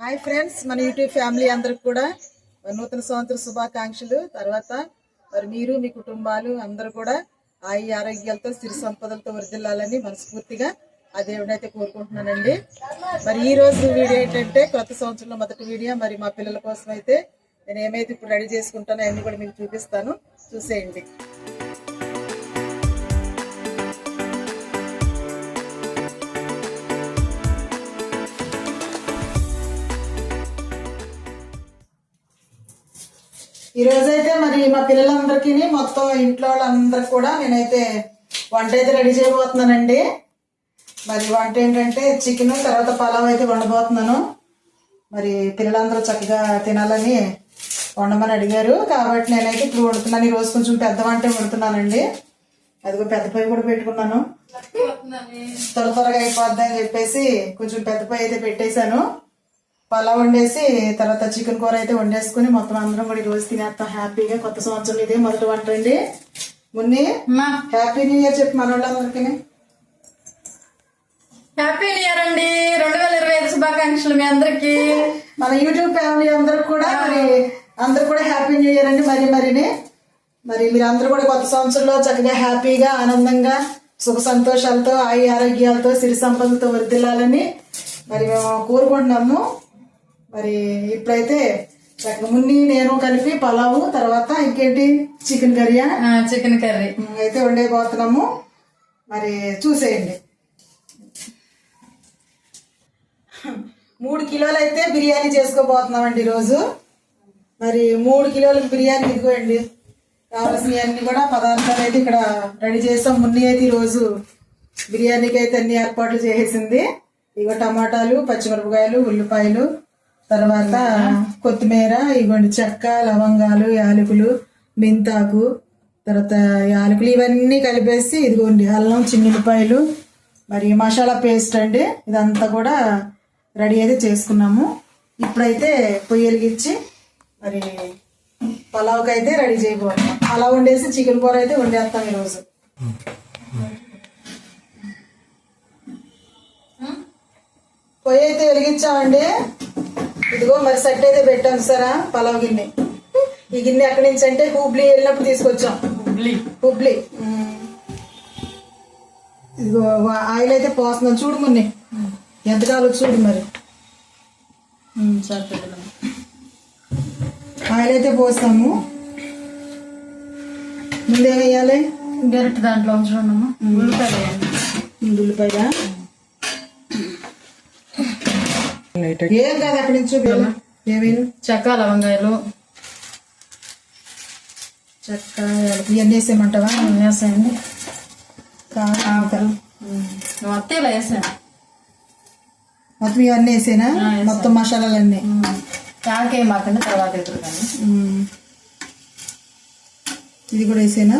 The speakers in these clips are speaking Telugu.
హాయ్ ఫ్రెండ్స్ మన యూట్యూబ్ ఫ్యామిలీ అందరికి కూడా నూతన సంవత్సర శుభాకాంక్షలు. తర్వాత మరి మీరు మీ కుటుంబాలు అందరూ కూడా ఆయు ఆరోగ్యాలతో సిరి సంపదలతో వృద్ధిల్లాలని మనస్ఫూర్తిగా ఆ దేవుడైతే కోరుకుంటున్నానండి. మరి ఈ రోజు వీడియో ఏంటంటే కొత్త సంవత్సరంలో మొదటి వీడియో. మరి మా పిల్లల కోసం అయితే నేను ఏమైతే ఇప్పుడు రెడీ చేసుకుంటానో అన్ని కూడా మీకు చూపిస్తాను. చూసేయండి. ఈ రోజైతే మరి మా పిల్లలందరికీ మొత్తం ఇంట్లో వాళ్ళందరికి కూడా నేనైతే వంట అయితే రెడీ చేయబోతున్నానండి. మరి వంట ఏంటంటే చికెన్ తర్వాత పలావ్ అయితే వండబోతున్నాను. మరి పిల్లలందరూ చక్కగా తినాలని వండమని అడిగారు. కాబట్టి నేనైతే ఇప్పుడు వండుతున్నాను. ఈ రోజు కొంచెం పెద్ద వంటే వండుతున్నానండి. అదిగో పెద్ద పొయ్యి కూడా పెట్టుకున్నాను. త్వర త్వరగా అయిపోద్ది అని చెప్పేసి కొంచెం పెద్ద పొయ్యి అయితే పెట్టేశాను. పలావ్ వండేసి తర్వాత చికెన్ కూర అయితే వండేసుకుని మొత్తం అందరం కూడా ఈ రోజు తినేస్తాం హ్యాపీగా కొత్త సంవత్సరం ఇదే మొదటి వంట అండి. మున్ని హ్యాపీ న్యూ ఇయర్ చెప్పి మన వాళ్ళందరికీ హ్యాపీ న్యూ ఇయర్ అండి. రెండు వేల ఇరవై ఐదు శుభాకాంక్షలు మీ అందరికి. మన యూట్యూబ్ ఫ్యామిలీ అందరికి కూడా మరి అందరు కూడా హ్యాపీ న్యూ ఇయర్ అండి మరి మరిని. మరి మీరు అందరూ కూడా కొత్త సంవత్సరంలో చక్కగా హ్యాపీగా ఆనందంగా సుఖ సంతోషాలతో ఆయు ఆరోగ్యాలతో సిరి సంపదలతో వర్దిల్లాలని మరి మేము కోరుకుంటున్నాము. మరి ఇప్పుడైతే మున్ని నేను కలిపి పలావు తర్వాత ఇంకేంటి? చికెన్ కర్రీయా చికెన్ కర్రీ. అయితే వండేపోతున్నాము. మరి చూసేయండి. మూడు కిలోలు అయితే బిర్యానీ చేసుకోబోతున్నామండి ఈరోజు. మరి మూడు కిలోల బిర్యానీ ఇదిగోండి. కావాల్సినవన్నీ కూడా పదార్థాలు అయితే ఇక్కడ రెడీ చేసాం. మున్ని అయితే ఈరోజు బిర్యానీకి అయితే అన్ని ఏర్పాట్లు చేసేసింది. ఇగో టమాటాలు పచ్చిమిరపకాయలు ఉల్లిపాయలు తర్వాత కొత్తిమీర ఇవ్వండి చెక్క లవంగాలు యాలకులు మెంతాకు తర్వాత యాలకులు ఇవన్నీ కలిపేసి ఇదిగోండి అల్లం చిన్నులపాయలు మరి మసాలా పేస్ట్ అండి. ఇదంతా కూడా రెడీ అయితే చేసుకున్నాము. ఇప్పుడైతే పొయ్యి వెలిగించి మరి పలావ్కి అయితే రెడీ చేయబోతున్నాం. అలా వండేసి చికెన్ కూర అయితే వండేస్తాం ఈరోజు. పొయ్యి అయితే వెలిగించామండి. ఇదిగో మరి సెట్ అయితే పెట్టాం సరా పలావ్ గిన్నె. ఈ గిన్నె ఎక్కడి నుంచి అంటే హుబ్లీ వెళ్ళినప్పుడు తీసుకొచ్చాం. హుబ్లీ? హుబ్లీ ఇదిగో ఆయిల్ అయితే పోస్తున్నాం. చూడు మున్ని. ఎంత కావాలో చూడు మరి. ఆయిల్ అయితే పోస్తాము. ముందేం వేయాలి? గరిట దాంట్లో ఉంచడమ్మా. ఉల్లిపాయలు వేయండి. ఉల్లిపాయ ఏం కాదు అక్కడి నుంచి ఏమేమి చెక్క లవంగాయలు. చెక్క ఇవన్నీ వేసేయమంటావా? వేసాయండి. కాదు మొత్తం ఇలా వేసాను మొత్తం ఇవన్నీ వేసేనా? వేసాను. మొత్తం మసాలాలన్నీ? కాకే మాకండి తర్వాత ఎదురు కానీ ఉమ్. ఇది కూడా వేసేనా?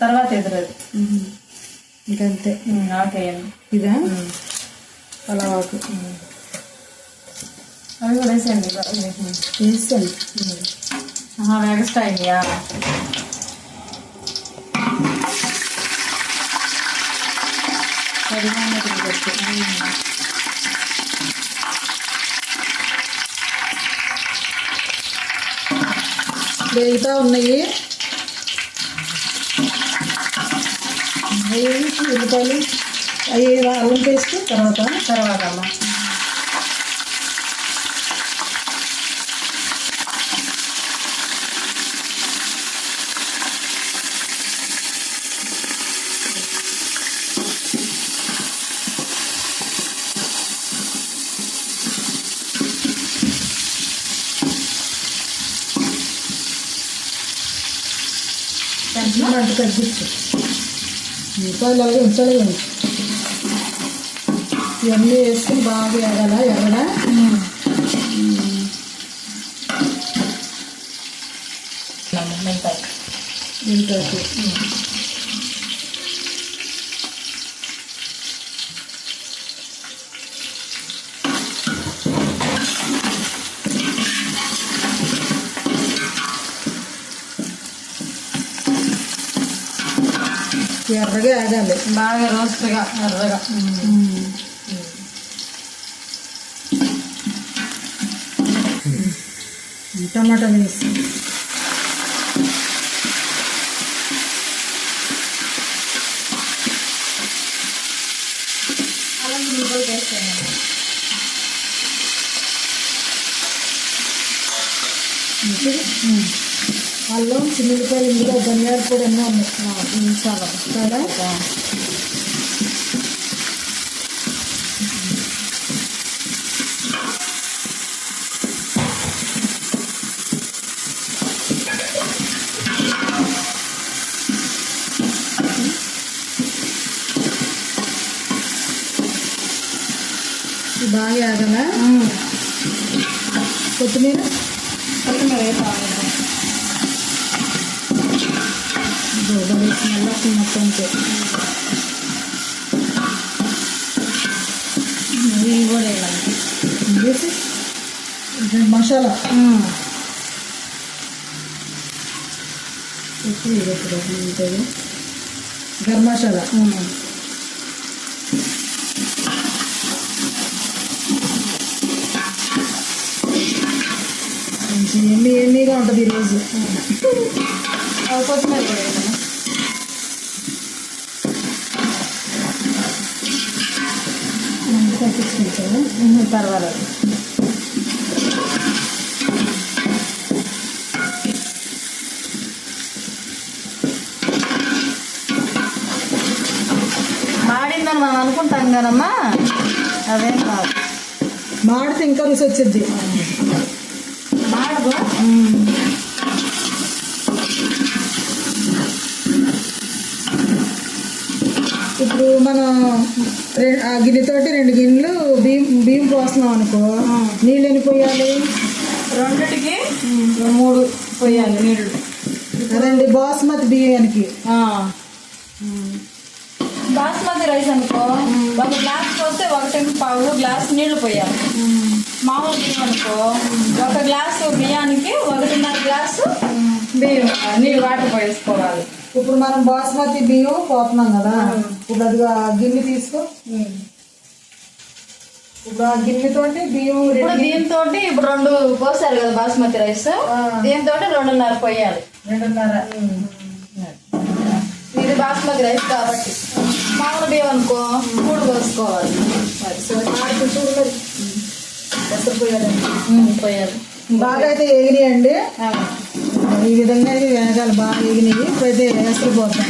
తర్వాత ఎదురది ఇంకంతే. ఆకేయండి. ఇదా? పలావాకు. అవి కూడా వేసేయండి ఎక్స్ట్రా అయ్యా వేగుతా ఉన్నాయి ఉల్లిపాయలు అవి అల్లం పేస్ట్ తర్వాత తర్వాత అమ్మ మంట తగ్గించు ఉల్లిపాయలు అలాగే ఉంచాలి కానీ ఇవన్నీ వేసుకుని బాగా ఎగల ఎగల. మెంతాయి ఇంతకు ఎర్రగా వేగాలి బాగా రోస్ట్గా ఎర్రగా. టమాటా వేసి అల్లం చిన్నపాయలు ఇందులో ధనియాలు కూడా అన్నీ ఉన్నాయి చాలా చాలా బాగా ఆగల? కొత్తిమీర? కొత్తిమీర ఇవి కూడా వేయాలి మసాలా ఉప్పు ఇది ఎప్పుడు ఉంటుంది గరం మసాలా ఎన్ని ఎన్నిగా ఉంటుంది ఈరోజు కొత్తిమీర కూడా తగ్గించుకుంటాను పర్వాలేదు. మాడిందని మనం అనుకుంటాం కదమ్మా. అదేం కాదు. మాడితే ఇంకా రుచి వచ్చింది. మాడదు ఇప్పుడు మనం ఆ గిన్నెతోటి రెండు గిన్నెలు బియ్యం బియ్యం పోస్తున్నాం అనుకో. నీళ్ళు ఎన్ని పోయాలి? రెండిటికి మూడు పోయాలి నీళ్ళు. అదండి బాస్మతి బియ్యానికి. బాస్మతి రైస్ అనుకో ఒక గ్లాస్ పోస్తే ఒకటి పావు గ్లాస్ నీళ్ళు పోయాలి. మామూలు బియ్యం అనుకో ఒక గ్లాసు బియ్యానికి ఒకటిన్నర గ్లాసు బియ్యం. నీళ్ళు వాటర్ పోసుకోవాలి ఇప్పుడు మనం బాస్మతి బియ్యం పోతున్నాం కదా. ఇప్పుడు అది గిన్నె తీసుకో. ఇప్పుడు ఆ గిన్నెతోటి బియ్యం దీంతో ఇప్పుడు రెండు పోసారు కదా బాస్మతి రైస్. దీంతో రెండున్నర పోయాలి. రెండున్నర. ఇది బాస్మతి రైస్ కాబట్టి. మామూలు బియ్యం అనుకో మూడు పోసుకోవాలి. పోయాలి. బాగా అయితే ఎగినాయండి ఆ. ఈ విధంగా వేగాలి బాగా ఎగినాయి ఇప్పుడైతే ఎసరు పోతాం.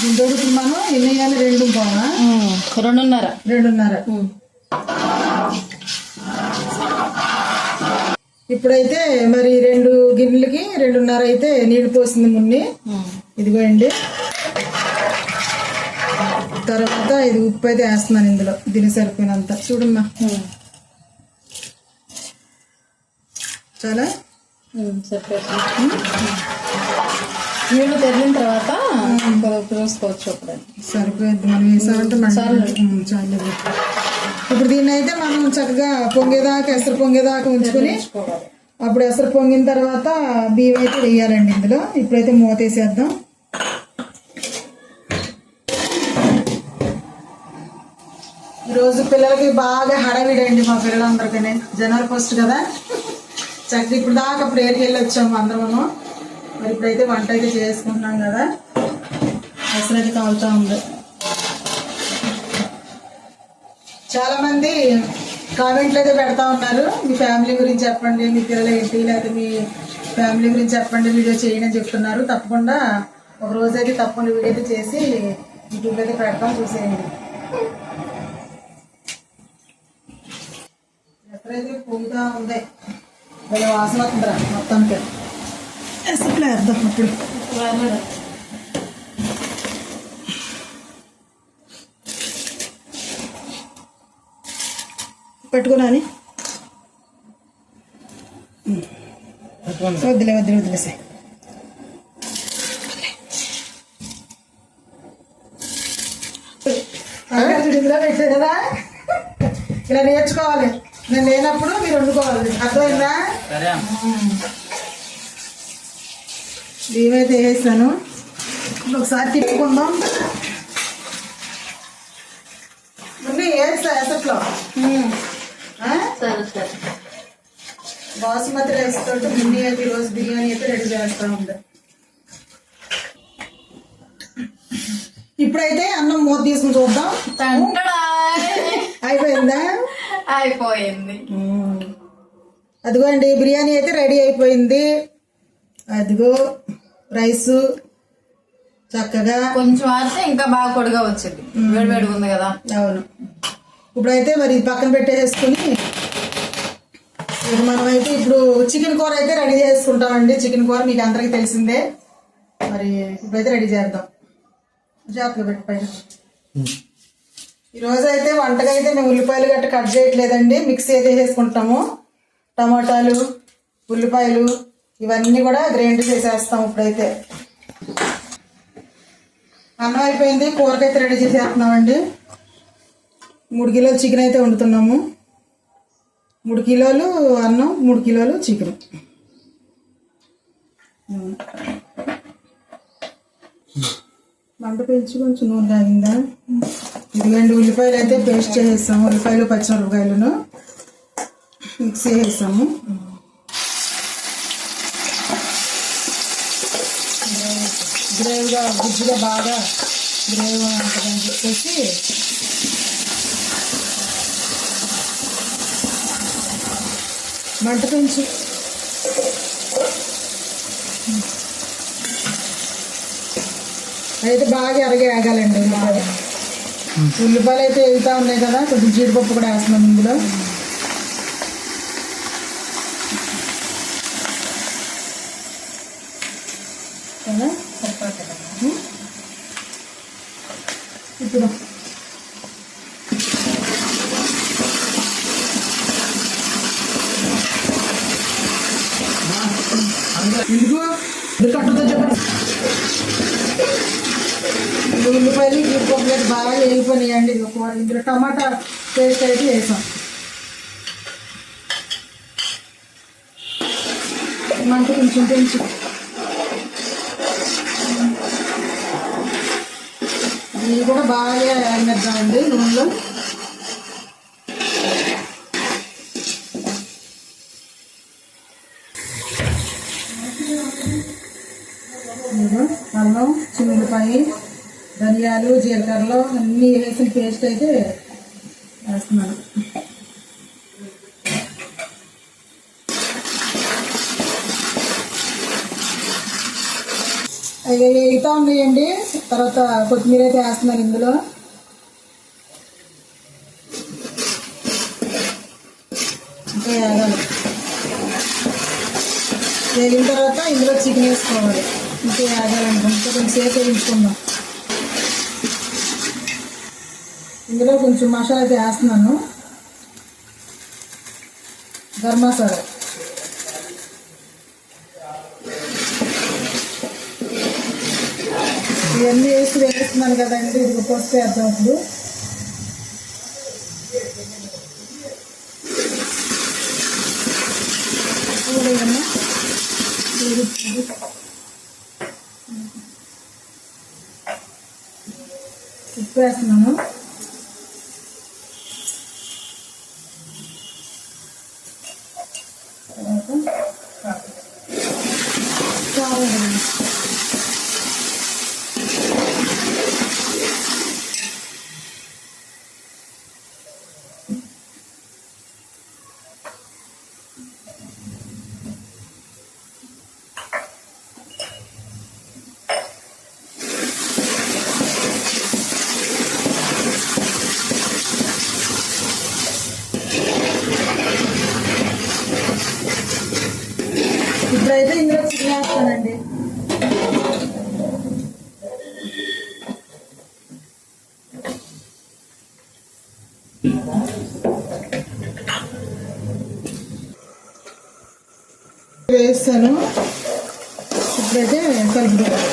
దీంతో మనం ఎన్ని వేయాలి? రెండు ఉమ్, రెండున్నర. రెండున్నర. ఇప్పుడైతే మరి రెండు గిన్నెలకి రెండున్నర అయితే నీళ్ళు పోసింది మున్ని. ఇదిగోండి. తర్వాత ఇది ఉప్పు అయితే వేస్తున్నాను ఇందులో. దీనికి సరిపోయినంత. చూడమ్మా. చాలా నీళ్ళు తెరిన తర్వాత చూసుకోవచ్చు అప్పుడు. సరిపోయింది. మనం వేసామంటే మంట ఉమ్, చాలు. ఇప్పుడు దీన్ని అయితే మనం చక్కగా పొంగేదాకా ఎసరు పొంగేదాకా ఉంచుకొని అప్పుడు ఎసరు పొంగిన తర్వాత బియ్యం అయితే వేయాలండి ఇందులో. ఇప్పుడైతే మూత వేసేద్దాం. ఈరోజు పిల్లలకి బాగా హడావిడండి మా పిల్లలందరికీ. జనవరి ఫస్ట్ కదా? చక్కగా ఇప్పుడు దాకా ప్రేయర్కి వెళ్ళి వచ్చాము అందరము మరి ఇప్పుడైతే వంట అయితే చేసుకుంటున్నాం కదా. అసలు అయితే కాలుతూ ఉంది. చాలామంది కామెంట్లు అయితే పెడతా ఉన్నారు. మీ ఫ్యామిలీ గురించి చెప్పండి మీ పిల్లలు ఏంటి లేకపోతే మీ ఫ్యామిలీ గురించి చెప్పండి వీడియో చేయండి అని చెప్తున్నారు. తప్పకుండా ఒక రోజు అయితే తప్పకుండా వీడియో అయితే చేసి యూట్యూబ్ అయితే పెడతాం చూసేయండి. ఎక్కడైతే పొంగుతా ఉంది? భలే వాసన వస్తుందిరా మొత్తానికి. అసలు వేద్దాం అప్పుడు పెట్టుకున్నాని వద్దులే వద్దులే వదిలేసే ఇందులో పెట్టారు కదా ఇలా నేర్చుకోవాలి. నేను లేనప్పుడు మీరు వండుకోవాలి. అర్థమైందా? అయితే వేసాను ఇప్పుడు ఒకసారి తిప్పుకుందాం. ముందు వేస్తా ఎసట్లో ఆ? సరే సరే. బాసుమతి రైస్ తోటి బిర్యానీ అయితే ఈరోజు బిర్యానీ అయితే రెడీ చేస్తా ఉంది. ఇప్పుడైతే అన్నం మూత తీసుకుని చూద్దాం. అయిపోయిందా? అయిపోయింది. అదిగోండి బిర్యానీ అయితే రెడీ అయిపోయింది. అదిగో రైస్ చక్కగా. కొంచెం ఆడితే ఇంకా బాగా పొడిగా వచ్చింది. వేడి వేడిగా ఉంది కదా. అవును. ఇప్పుడైతే మరి పక్కన పెట్టేసుకుని మనమైతే ఇప్పుడు చికెన్ కూర అయితే రెడీ చేసుకుంటామండి. చికెన్ కూర మీకు అందరికీ తెలిసిందే. మరి ఇప్పుడైతే రెడీ చేద్దాం. జాగ్రత్తగా పెట్టి పైన ఈరోజు అయితే వంటగా అయితే నేను ఉల్లిపాయలు గట్ట కట్ చేయట్లేదండి. మిక్సీ అయితే చేసుకుంటాము టమాటాలు ఉల్లిపాయలు ఇవన్నీ కూడా గ్రైండ్ చేసేస్తాం ఇప్పుడైతే. అన్నం అయిపోయింది. కూరకైతే రెడీ చేసేస్తున్నామండి. మూడు కిలోలు చికెన్ అయితే వండుతున్నాము. మూడు కిలోలు అన్నం మూడు కిలోలు చికెన్. మంట పెంచి కొంచెం నూనె తాగిందా? ఇదిగండి ఉల్లిపాయలు అయితే పేస్ట్ చేసేస్తాము. ఉల్లిపాయలు పచ్చిమిరపకాయలను మిక్స్ చేసేస్తాము. గ్రేవ్గా గుజ్జుగా బాగా గ్రేవ్గా ఉంటుందని చెప్పేసి మంట పెంచు. అయితే బాగా ఎరగే ఆగాలండి ఉల్లిపాయలు అయితే వెళ్తా ఉన్నాయి కదా? కొంచెం జీడిపప్పు కూడా వేస్తున్నాం ఇందులో కదా ఉం? ఇప్పుడు ఎందుకు ఇది కట్టుతో చెప్పండి ఇది ఉల్లిపాయలు జీడిపప్పు అయితే బాగా వేగిపోయినాయండి ఇది ఒక ఇందులో టమాటా పేస్ట్ అయితే వేసాం. మంట కొంచెం పెంచు ఇది కూడా బాగా వేగనిద్దామండి నూనెలో. ఇదిగో అల్లం చిన్నులపాయ ధనియాలు జీలకర్రలు అన్నీ వేసిన పేస్ట్ అయితే వేస్తున్నాను. అవి వేగుతా ఉన్నాయండి? తర్వాత కొత్తిమీర అయితే వేస్తున్నాను ఇందులో. ఇంకా వేగాలి వేగిన తర్వాత ఇందులో చికెన్ వేసుకోవాలి. ఇంకా వేగాలనుకుంటే కొంచెం సేపు వేయించుకుందాం. ఇందులో కొంచెం మసాలా అయితే వేస్తున్నాను. గరం మసాలా ఇవన్నీ వేసి వేస్తున్నాను కదండి ఇది పసుపు వేద్దాం ఇప్పుడు ఉప్పు వేస్తున్నాను తర్వాత కారం వేయాలి. ఇప్పుడైతే ఇందులో చికెన్ వేస్తానండి వేస్తాను ఇప్పుడైతే కలుపుతాను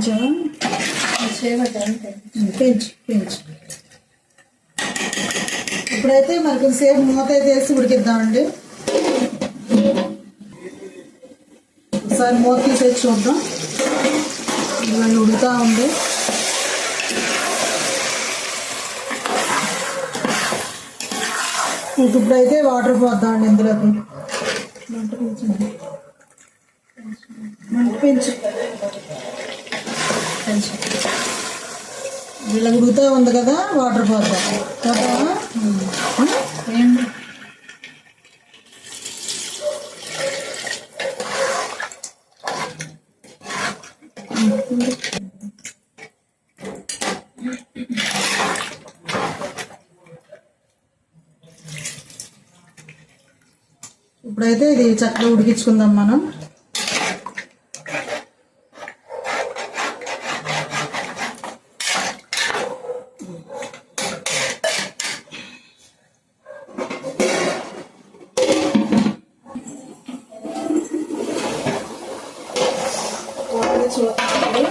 మంట పెంచాము పెంచు పెంచు. ఇప్పుడైతే మరి కొంచెంసేపు మూత అయితే వేసి ఉడికిద్దామండి. ఒకసారి మూత తీసేసి చూద్దాం. ఇవన్నీ ఉడుకుతా ఉంది. ఇంక ఇప్పుడైతే వాటర్ పోద్దామండి ఇందులోకి మంట పెంచండి. మంట పెంచు. పెంచు ఇలా ఉడుకుతా ఉంది కదా వాటర్ పోద్దాం కదా? ఇప్పుడైతే ఇది చక్కగా ఉడికించుకుందాం మనం ఒకటి చూద్దామండి.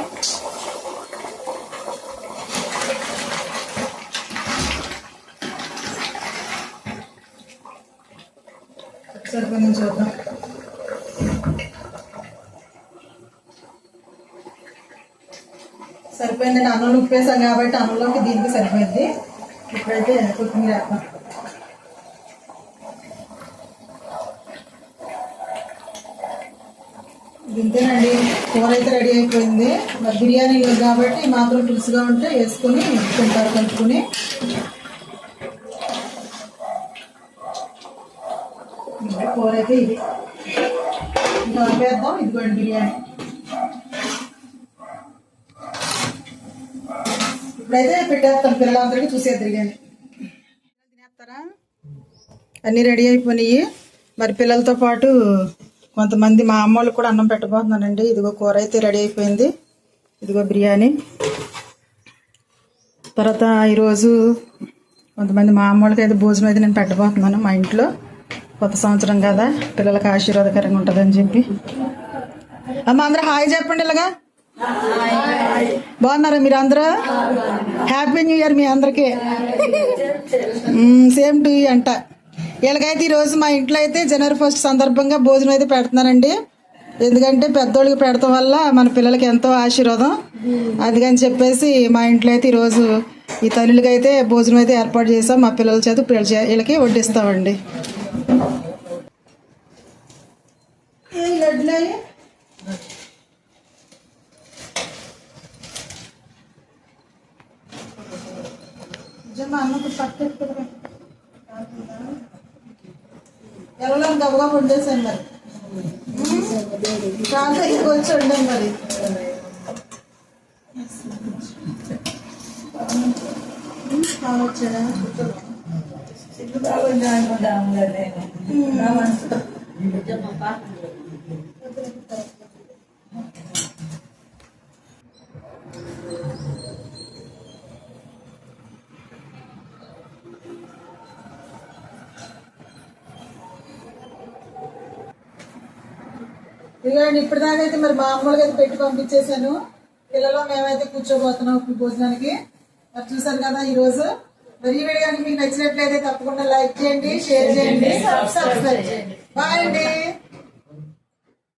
ఒకసారి కొంచెం చూద్దాం సరిపోయిందండి కాబట్టి అన్నంలోకి దీనికి సరిపోయింది. ఇప్పుడైతే కొత్తిమీర వేద్దాం. ఇంతేనండి. కూర అయితే రెడీ అయిపోయింది. మరి బిర్యానీ లేదు కాబట్టి మాత్రం పులుసుగా ఉంటే వేసుకుని తింటారు కలుపుకుని. కూర అయితే ఇది. ఇంకా వేద్దాం ఇదిగోండి బిర్యానీ. ఇప్పుడైతే పెట్టేస్తాం పిల్లలందరికీ చూసేద్దరు కానీ తినేస్తారా? అన్నీ రెడీ అయిపోయినాయి. మరి పిల్లలతో పాటు కొంతమంది మా అమ్మ వాళ్ళకి కూడా అన్నం పెట్టబోతున్నానండి ఇదిగో కూర అయితే రెడీ అయిపోయింది. ఇదిగో బిర్యానీ. తర్వాత ఈరోజు కొంతమంది మా అమ్మ వాళ్ళకి అయితే భోజనం అయితే నేను పెట్టబోతున్నాను మా ఇంట్లో. కొత్త సంవత్సరం కదా పిల్లలకి ఆశీర్వాదకరంగా ఉంటుందని చెప్పి. అమ్మ అందరూ హాయ్ చెప్పండి ఇలాగా. బాగున్నారా మీరు అందరూ హ్యాపీ న్యూ ఇయర్ మీ అందరికీ. సేమ్ టు యూ అంట. వీళ్ళకైతే ఈరోజు మా ఇంట్లో అయితే జనవరి ఫస్ట్ సందర్భంగా భోజనం అయితే పెడుతున్నానండి ఎందుకంటే పెద్దోళ్ళకి పెడతాం వల్ల మన పిల్లలకి ఎంతో ఆశీర్వాదం. అందుకని చెప్పేసి మా ఇంట్లో అయితే ఈరోజు ఈ తల్లులకి అయితే భోజనం అయితే ఏర్పాటు చేసాం. మా పిల్లల చేత చే- వీళ్ళకి వడ్డిస్తామండి. ఏ లడ్డులయ్యి? నిజంగా అన్నకు పట్టెట్టుకురా. ఎవరో గబగా వండేసాను మరి. కాంత ఇంటికి వచ్చి వండాను మరి కావచ్చాడా ఇదిగోండి ఇప్పటిదాకా అయితే మరి మామూలుగా అయితే పెట్టి పంపించేశాను. పిల్లలు మేమైతే కూర్చోబోతున్నాం ఇప్పుడు భోజనానికి. మరి చూసారు కదా ఈ రోజు. మరి ఈ వీడియో మీకు నచ్చినట్లయితే తప్పకుండా లైక్ చేయండి షేర్ చేయండి సబ్స్క్రైబ్ చేయండి. బాయ్ అండి.